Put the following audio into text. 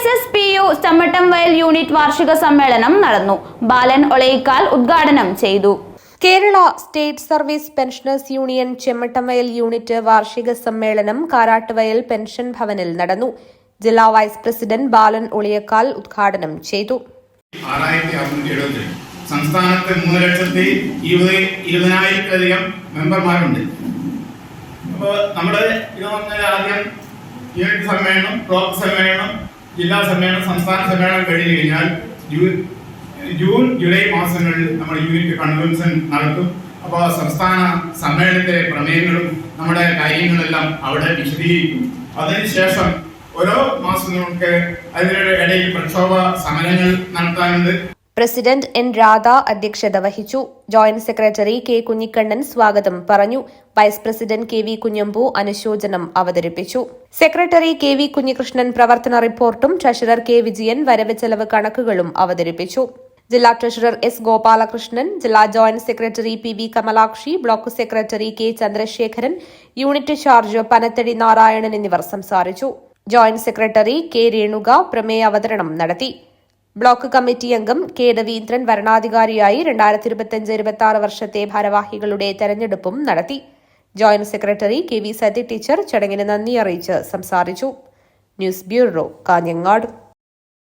S S P U Chammattam Vayal unit വാർഷിക സമ്മേളനം നടന്നു. ബാലൻ ഒളയിക്കാൽ ഉദ്ഘാടനം ചെയ്തു. Kerala state service pensioners union Chemmattamvayal unit വാർഷിക സമ്മേളനം കാരാട്ടുവയൽ പെൻഷൻ ഭവനിൽ നടന്നു. ജില്ലാ വൈസ് പ്രസിഡന്റ് ബാലൻ ഒളിയക്കാൽ ഉദ്ഘാടനം ചെയ്തു. സംസ്ഥാനത്തെ മൂന്ന് ലക്ഷത്തി ഇരുപത് ഇരുപതിനായിരത്തിലധികം മെമ്പർമാരുണ്ട്. അപ്പോൾ നമ്മുടെ ഇത് പറഞ്ഞാൽ ആദ്യം യൂണിറ്റ് സമ്മേളനം ബ്ലോക്ക് സമ്മേളനം ജില്ലാ സമ്മേളനം സംസ്ഥാന സമ്മേളനം കഴിഞ്ഞു കഴിഞ്ഞാൽ ജൂൺ ജൂലൈ മാസങ്ങളിൽ നമ്മൾ യൂണിറ്റ് കൺവെൻഷൻ നടത്തും അപ്പോൾ സംസ്ഥാന സമ്മേളനത്തിലെ പ്രമേയങ്ങളും നമ്മുടെ കാര്യങ്ങളെല്ലാം അവിടെ വിശദീകരിക്കും. അതിനുശേഷം ഓരോ മാസം നമുക്ക് അതിനിടെ ഇടയിൽ പ്രക്ഷോഭ സമരങ്ങൾ നടത്താനുണ്ട്. പ്രസിഡന്റ് എൻ രാധ അധ്യക്ഷത വഹിച്ചു. ജോയിന്റ് സെക്രട്ടറി കെ കുഞ്ഞിക്കണ്ണൻ സ്വാഗതം പറഞ്ഞു. Vice president K V Kunhambu അനുശോചനം അവതരിപ്പിച്ചു. സെക്രട്ടറി കെ വി കുഞ്ഞികൃഷ്ണൻ പ്രവർത്തന റിപ്പോർട്ടും ട്രഷറർ കെ വിജയൻ വരവ് ചെലവ് കണക്കുകളും അവതരിപ്പിച്ചു. ജില്ലാ ട്രഷറർ എസ് ഗോപാലകൃഷ്ണൻ ജില്ലാ joint secretary P V Kamalakshi block secretary K Chandrasekharan unit charge Panathady Narayanan എന്നിവർ സംസാരിച്ചു. ജോയിന്റ് സെക്രട്ടറി കെ രേണുക പ്രമേയ അവതരണം നടത്തി. ബ്ലോക്ക് കമ്മിറ്റി അംഗം കെ രവീന്ദ്രൻ വരണാധികാരിയായി രണ്ടായിരത്തി ഇരുപത്തിയഞ്ച് ഇരുപത്തി ആറ് വർഷത്തെ ഭാരവാഹികളുടെ തെരഞ്ഞെടുപ്പും നടത്തി. Joint secretary K V Sathi teacher ചടങ്ങിന് നന്ദി അറിയിച്ച് സംസാരിച്ചു. News bureau Kanhangad.